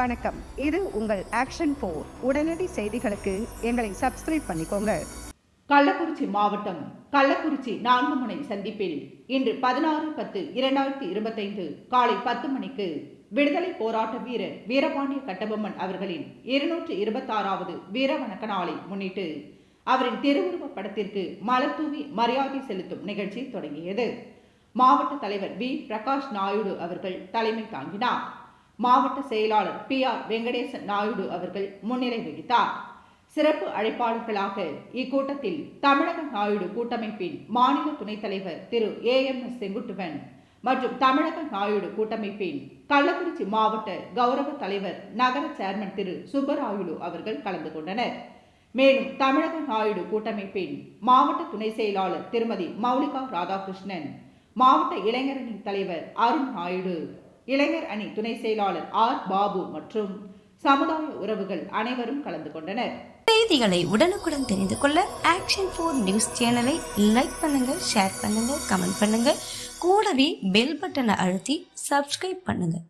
வணக்கம். இது உங்கள் ஆக்ஷன் போர் உடனடி செய்திகளுக்கு எங்களை சப்ஸ்கிரைப் பண்ணிக்கோங்க. கள்ளக்குறிச்சி மாவட்டம் கள்ளக்குறிச்சி நான்கு முனை சந்திப்பில் இன்று பதினாறு பத்து இரண்டாயிரத்தி இருபத்தைந்து காலை பத்து மணிக்கு விடுதலை போராட்ட வீரர் வீரபாண்டிய கட்டபொம்மன் அவர்களின் இருநூற்று இருபத்தாறாவது வீர வணக்க நாளை முன்னிட்டு அவரின் திருவுருவப் படத்திற்கு மலர் தூவி மரியாதை செலுத்தும் நிகழ்ச்சி தொடங்கியது. மாவட்ட தலைவர் வி. பிரகாஷ் நாயுடு அவர்கள் தலைமை தாங்கினார். மாவட்ட செயலாளர் பி ஆர் வெங்கடேசன் நாயுடு அவர்கள் முன்னிலை வகித்தார். சிறப்பு அழைப்பாளர்களாக இக்கூட்டத்தில் தமிழக நாயுடு கூட்டமைப்பின் மாநில துணைத் தலைவர் Thiru A M S Senguttuvan மற்றும் தமிழக நாயுடு கூட்டமைப்பின் கள்ளக்குறிச்சி மாவட்ட கௌரவ தலைவர் நகர சேர்மன் திரு சுப்பராயுடு அவர்கள் கலந்து கொண்டனர். மேலும் தமிழக நாயுடு கூட்டமைப்பின் மாவட்ட துணை செயலாளர் திருமதி மௌலிகா ராதாகிருஷ்ணன் மாவட்ட இளைஞரணி தலைவர் அருண் நாயுடு இளைஞர் அணி துணை செயலாளர் ஆர். பாபு மற்றும் சமுதாய உறவுகள் அனைவரும் கலந்து கொண்டனர். செய்திகளை உடனுக்குடன் தெரிந்து கொள்ள ஆக்ஷன் ஃபோர் நியூஸ் சேனலை லைக் பண்ணுங்க ஷேர் பண்ணுங்க கமெண்ட் பண்ணுங்க. கூடவே பெல் பட்டனை அழுத்தி சப்ஸ்கிரைப் பண்ணுங்க.